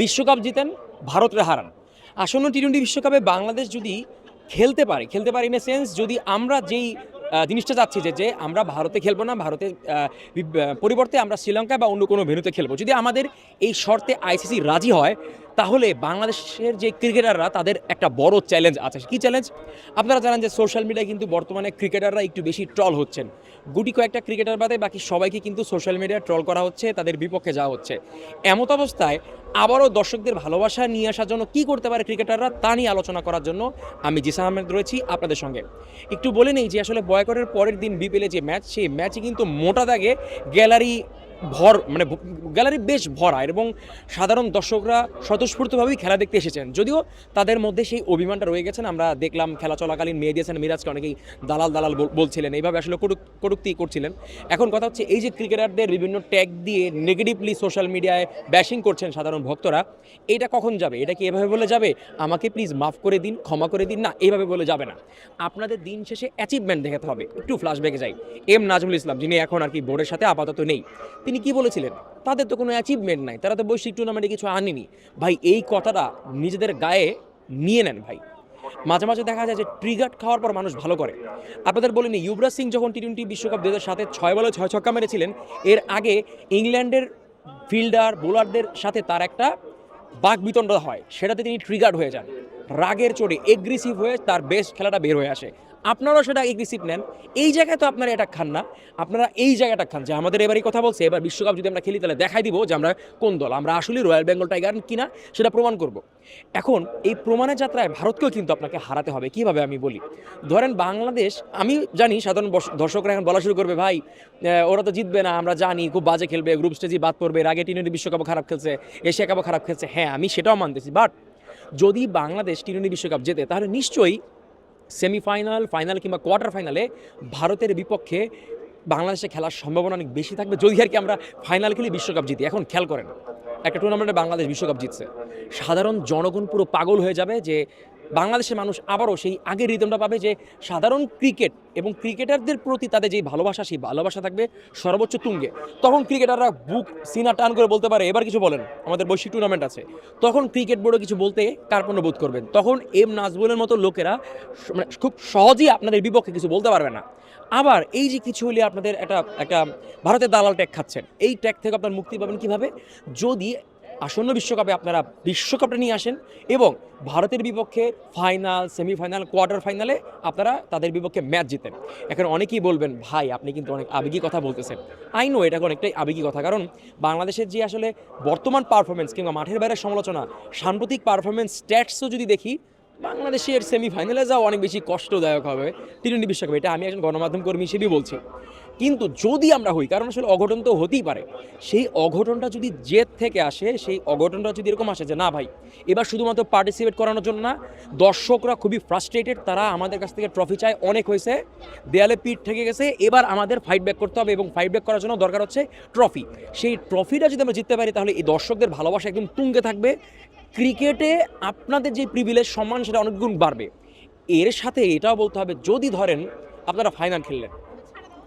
বিশ্বকাপ জিতেন ভারতরে হারান। আসন্ন টি টোয়েন্টি বিশ্বকাপে বাংলাদেশ যদি খেলতে পারে খেলতে পারে ইন এ সেন্স যদি আমরা যেই জিনিসটা চাচ্ছি যে যে আমরা ভারতে খেলব না আহ, পরিবর্তে আমরা শ্রীলঙ্কা বা অন্য কোনো ভেন্যুতে খেলব। যদি আমাদের এই শর্তে আইসিসি রাজি হয় তাহলে বাংলাদেশের যে ক্রিকেটাররা তাদের একটা বড় চ্যালেঞ্জ আছে। কী চ্যালেঞ্জ আপনারা জানেন যে সোশ্যাল মিডিয়ায় কিন্তু বর্তমানে ক্রিকেটাররা একটু বেশি ট্রল হচ্ছেন। গুটি কয়েকটা ক্রিকেটার বাদে বাকি সবাইকে কিন্তু সোশ্যাল মিডিয়ায় ট্রল করা হচ্ছে তাদের বিপক্ষে যাওয়া হচ্ছে। এমত অবস্থায় আবারও দর্শকদের ভালোবাসা নিয়ে আসার জন্য কি করতে পারে ক্রিকেটাররা তা নিয়ে আলোচনা করার জন্য আমি জিসা আহমেদ রয়েছি আপনাদের সঙ্গে। একটু বলে নেই যে আসলে বয়কটের পরের দিন বিপিএলে যে ম্যাচ, সেই ম্যাচে কিন্তু মোটা দাগে গ্যালারি ভর মানে গ্যালারি বেশ ভরা এবং সাধারণ দর্শকরা স্বতঃস্ফূর্তভাবেই খেলা দেখতে এসেছেন। যদিও তাদের মধ্যে সেই অভিমানটা রয়ে গেছেন আমরা দেখলাম খেলা চলাকালীন মেয়ে দিয়েছেন মিরাজকে, অনেকেই দালাল দালাল বল- বলছিলেন, এইভাবে আসলে কটুক কটুক্তি করছিলেন। এখন কথা হচ্ছে এই যে ক্রিকেটারদের বিভিন্ন ট্যাগ দিয়ে নেগেটিভলি সোশ্যাল মিডিয়ায় ব্যাশিং করছেন সাধারণ ভক্তরা, এটা কখন যাবে? এটা কি এভাবে বলে যাবে? আমাকে প্লিজ মাফ করে দিন, ক্ষমা করে দিন, না এইভাবে বলে যাবে না। আপনাদের দিন শেষে অ্যাচিভমেন্ট দেখাতে হবে। একটু ফ্ল্যাশব্যাকে যাই। এম নাজমুল ইসলাম, যিনি এখন আর কি বোর্ডের সাথে আপাতত নেই। তিনি কি বলেছিলেন? তাদের তো কোনো অ্যাচিভমেন্ট নাই। তারা তো বৈশ্বিক টুর্নামেন্টে কিছু আনেনি। ভাই, এই কথাটা নিজেদের গায়ে নিয়ে নেন ভাই। মাঝে মাঝে দেখা যায় যে ট্রিগার খাওয়ার পর মানুষ ভালো করে। আপনাদের বলিনি যুবরাজ সিং যখন টি টোয়েন্টি বিশ্বকাপ দু সাতে ছয় বলে ছয় ছক্কা মেরেছিলেন, এর আগে ইংল্যান্ডের ফিল্ডার বোলারদের সাথে তার একটা বাক বিতণ্ডা হয়। সেটাতে তিনি ট্রিগার্ড হয়ে যান। রাগের চোটে এগ্রেসিভ হয়ে তার বেস্ট খেলাটা বের হয়ে আসে। আপনারাও সেটা এগ্রেসিভ নেন। এই জায়গায় তো আপনারা এটা খান না। আপনারা এই জায়গাটা খান যে আমাদের এবারই কথা বলছে, এবার বিশ্বকাপ যদি আমরা খেলি তাহলে দেখাই দিব যে আমরা কোন দল, আমরা আসলে রয়্যাল বেঙ্গল টাইগার কিনা সেটা প্রমাণ করব। এখন এই প্রমাণের যাত্রায় ভারতকেও কিন্তু আপনাকে হারাতে হবে, কীভাবে আমি বলি? ধরেন বাংলাদেশ, আমি জানি সাধারণ দর্শকরা এখন বলা শুরু করবে, ভাই ওরা তো জিতবে না, আমরা জানি, খুব বাজে খেলবে গ্রুপ স্টেজে বাদ পড়বে, এর আগে টি টোয়েন্টি বিশ্বকাপও খারাপ খেলছে, এশিয়া কাপও খারাপ খেলছে। হ্যাঁ আমি সেটাও মানতেছি বাট যদি বাংলাদেশ টি টোয়েন্টি বিশ্বকাপ জেতে, তাহলে নিশ্চয়ই সেমিফাইনাল ফাইনাল কিংবা কোয়ার্টার ফাইনালে ভারতের বিপক্ষে বাংলাদেশে খেলার সম্ভাবনা অনেক বেশি থাকবে। যদি আর কি আমরা ফাইনাল খেলি, বিশ্বকাপ জিতি। এখন খেয়াল করেন, একটা টুর্নামেন্টে বাংলাদেশ বিশ্বকাপ জিতছে। সাধারণ জনগণ পুরো পাগল হয়ে যাবে যে বাংলাদেশের মানুষ আবারও সেই আগের রিদমটা পাবে যে সাধারণ ক্রিকেট এবং ক্রিকেটারদের প্রতি তাদের যেই ভালোবাসা, সেই ভালোবাসা থাকবে সর্বোচ্চ তুঙ্গে। তখন ক্রিকেটাররা বুক, সিনা টান করে বলতে পারে, এবার কিছু বলেন, আমাদের বৈশ্বিক টুর্নামেন্ট আছে। তখন ক্রিকেট বোর্ডে কিছু বলতে কার্পণ্য বোধ করবেন। তখন এম নাজবুলের মতো লোকেরা মানে খুব সহজেই আপনাদের বিপক্ষে কিছু বলতে পারবে না। আবার এই যে কিছু হলে আপনাদের একটা একটা ভারতের দালাল ট্যাগ খাচ্ছেন। এই ট্যাগ থেকে আপনার মুক্তি পাবেন কীভাবে? যদি আসন্ন বিশ্বকাপে আপনারা বিশ্বকাপটা নিয়ে আসেন এবং ভারতের বিপক্ষে ফাইনাল সেমিফাইনাল কোয়ার্টার ফাইনালে আপনারা তাদের বিপক্ষে ম্যাচ জিতেন। এখন অনেকেই বলবেন, ভাই, আপনি কিন্তু অনেক আবেগী কথা বলতেছেন। আই নো এটা অনেকটাই আবেগী কথা, কারণ বাংলাদেশের যে আসলে বর্তমান পারফরমেন্স কিংবা মাঠের বাইরের সমালোচনা, সাম্প্রতিক পারফরমেন্স স্ট্যাটসও যদি দেখি, বাংলাদেশের সেমিফাইনালে যাওয়া অনেক বেশি কষ্টদায়ক হবে। টি টোয়েন্টি বিশ্বকাপে, এটা আমি একজন গণমাধ্যম কর্মী হিসেবেই বলছি। কিন্তু যদি আমরা হই, কারণ আসলে অঘটন তো হতেই পারে, সেই অঘটনটা যদি জেদ থেকে আসে, সেই অঘটনটা যদি এরকম আসে যে না ভাই, এবার শুধুমাত্র পার্টিসিপেট করানোর জন্য না, দর্শকরা খুবই ফ্রাস্ট্রেটেড তারা আমাদের কাছ থেকে ট্রফি চায়, অনেক হয়েছে, দেয়ালে পিঠ থেকে গেছে, এবার আমাদের ফাইট ব্যাক করতে হবে এবং ফাইট ব্যাক করার জন্য দরকার হচ্ছে ট্রফি সেই ট্রফিটা যদি আমরা জিততে পারি, তাহলে এই দর্শকদের ভালোবাসা একদম তুঙ্গে থাকবে, ক্রিকেটে আপনাদের যে প্রিভিলেজ সম্মান, সেটা অনেক গুণ বাড়বে। এর সাথে এটাও বলতে হবে, যদি ধরেন আপনারা ফাইনাল খেললেন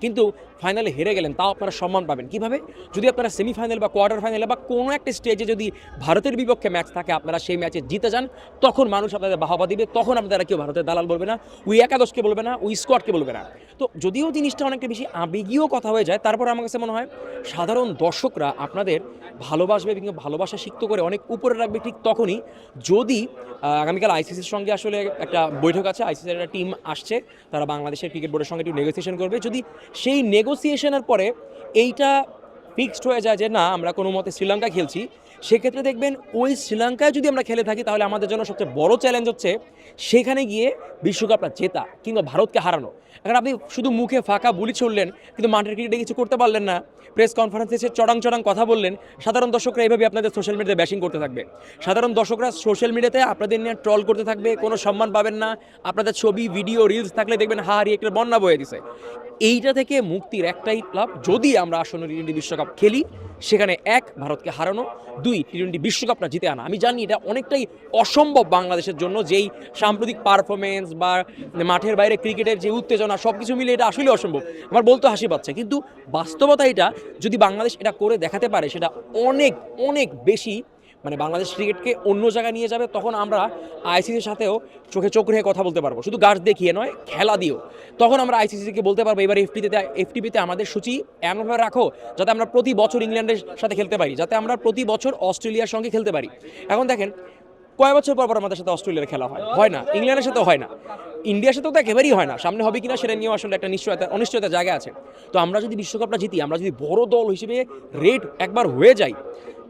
কিন্তু ফাইনালে হেরে গেলেন, তাও আপনারা সম্মান পাবেন। কীভাবে? যদি আপনারা সেমিফাইনাল বা কোয়ার্টার ফাইনালে বা কোনো একটা স্টেজে যদি ভারতের বিপক্ষে ম্যাচ থাকে, আপনারা সেই ম্যাচে জিতে যান, তখন মানুষ আপনাদের বাহাবা দিবে, তখন আপনারা কেউ ভারতের দালাল বলবে না উই একাদশকে বলবে না উই স্কোয়াডকে বলবে না। তো যদিও জিনিসটা অনেকটা বেশি আবেগীয় কথা হয়ে যায়, তারপর আমার কাছে মনে হয় সাধারণ দর্শকরা আপনাদের ভালোবাসবে কিংবা ভালোবাসা সিক্ত করে অনেক উপরে রাখবে ঠিক তখনই যদি আগামীকাল আইসিসির সঙ্গে আসলে একটা বৈঠক আছে আইসিসির একটা টিম আসছে, তারা বাংলাদেশের ক্রিকেট বোর্ডের সঙ্গে একটু নেগোসিয়েশন করবে। যদি সেই নেগোসিয়েশনের পরে এইটা ফিক্সড হয়ে যায় যে না, আমরা কোনো মতে শ্রীলঙ্কা খেলছি। সেক্ষেত্রে দেখবেন ওই শ্রীলঙ্কায় যদি আমরা খেলে থাকি, তাহলে আমাদের জন্য সবচেয়ে বড় চ্যালেঞ্জ হচ্ছে সেখানে গিয়ে বিশ্বকাপটা জেতা কিংবা ভারতকে হারানো। এখন আপনি শুধু মুখে ফাঁকা বুলি ছড়লেন, কিন্তু মাঠের ক্রিকেটে কিছু করতে পারলেন না। প্রেস কনফারেন্সে এসে চড়াং চড়াং কথা বললেন। সাধারণ দর্শকরা এইভাবে আপনাদের সোশ্যাল মিডিয়াতে ব্যাশিং করতে থাকবে। সাধারণ দর্শকরা সোশ্যাল মিডিয়াতে আপনাদের নিয়ে ট্রল করতে থাকবে, কোনো সম্মান পাবেন না। আপনাদের ছবি ভিডিও রিলস থাকলে দেখবেন হারিয়ে একটা বন্যা বয়ে দিছে। এইটা থেকে মুক্তির একটাই লাভ, যদি আমরা আসন্ন টি টোয়েন্টি বিশ্বকাপ খেলি, সেখানে এক, ভারতকে হারানো, দুই টি টোয়েন্টি বিশ্বকাপটা জিতে আনা। আমি জানি এটা অনেকটাই অসম্ভব বাংলাদেশের জন্য, যেই সাম্প্রতিক পারফরমেন্স বা মাঠের বাইরে ক্রিকেটের যে উত্তেজনা সব কিছু মিলে এটা আসলে অসম্ভব। আমার বলতে হাসি পাচ্ছে। কিন্তু বাস্তবতা এটা, যদি বাংলাদেশ এটা করে দেখাতে পারে, সেটা অনেক অনেক বেশি মানে বাংলাদেশ ক্রিকেটকে অন্য জায়গায় নিয়ে যাবে, তখন আমরা আইসিসির সাথেও চোখে চোখ রেখে কথা বলতে পারব। শুধু গাছ দেখিয়ে নয়, খেলা দিও তখন আমরা আইসিসিকে বলতে পারব, এবার এফটিতে এফটিপিতে আমাদের সূচি এমনভাবে রাখো, যাতে আমরা প্রতি বছর ইংল্যান্ডের সাথে খেলতে পারি, যাতে আমরা প্রতি বছর অস্ট্রেলিয়ার সঙ্গে খেলতে পারি। এখন দেখেন, কয় বছর পর পর আমাদের সাথে অস্ট্রেলিয়ার খেলা হয়? হয় না, ইংল্যান্ডের সাথেও হয় না। ইন্ডিয়ার সাথেও তো একেবারেই হয় না, সামনে হবে কিনা সেটা নিয়েও আসলে একটা নিশ্চয়তা অনিশ্চয়তার জায়গা আছে। তো আমরা যদি বিশ্বকাপটা জিতি, আমরা যদি বড় দল হিসেবে রেড একবার হয়ে যাই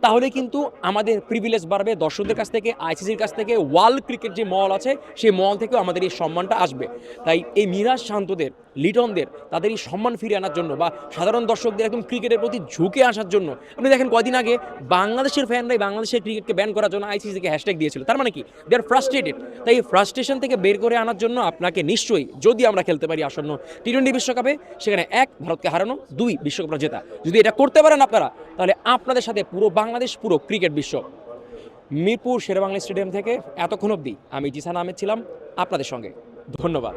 তাহলে কিন্তু আমাদের প্রিভিলেজ বাড়বে দর্শকদের কাছ থেকে আইসিসির কাছ থেকে ওয়ার্ল্ড ক্রিকেট যে মল আছে, সেই মল থেকেও আমাদের এই সম্মানটা আসবে। তাই এই মিরাজ শান্তদের লিটনদের তাদের এই সম্মান ফিরে আনার জন্য বা সাধারণ দর্শকদের একদম ক্রিকেটের প্রতি ঝুঁকে আসার জন্য। আপনি দেখেন কদিন আগে বাংলাদেশের ফ্যানরাই বাংলাদেশের ক্রিকেটকে ব্যান করার জন্য আইসিসিকে হ্যাশট্যাগ দিয়েছিল। তার মানে কি? দে আর ফ্রাস্ট্রেটেড তাই এই ফ্রাস্ট্রেশন থেকে বের করে আনার জন্য আপনাকে নিশ্চয়ই, যদি আমরা খেলতে পারি আসন্ন টি টোয়েন্টি বিশ্বকাপে, সেখানে এক, ভারতকে হারানো, দুই বিশ্বকাপটা জেতা। যদি এটা করতে পারেন আপনারা, তাহলে আপনাদের সাথে পুরো বাংলাদেশ, পুরো ক্রিকেট বিশ্ব। মিরপুর শেরেবাংলা স্টেডিয়াম থেকে এতক্ষণ অবধি আমি জিসান আহমেদ ছিলাম আপনাদের সঙ্গে। ধন্যবাদ।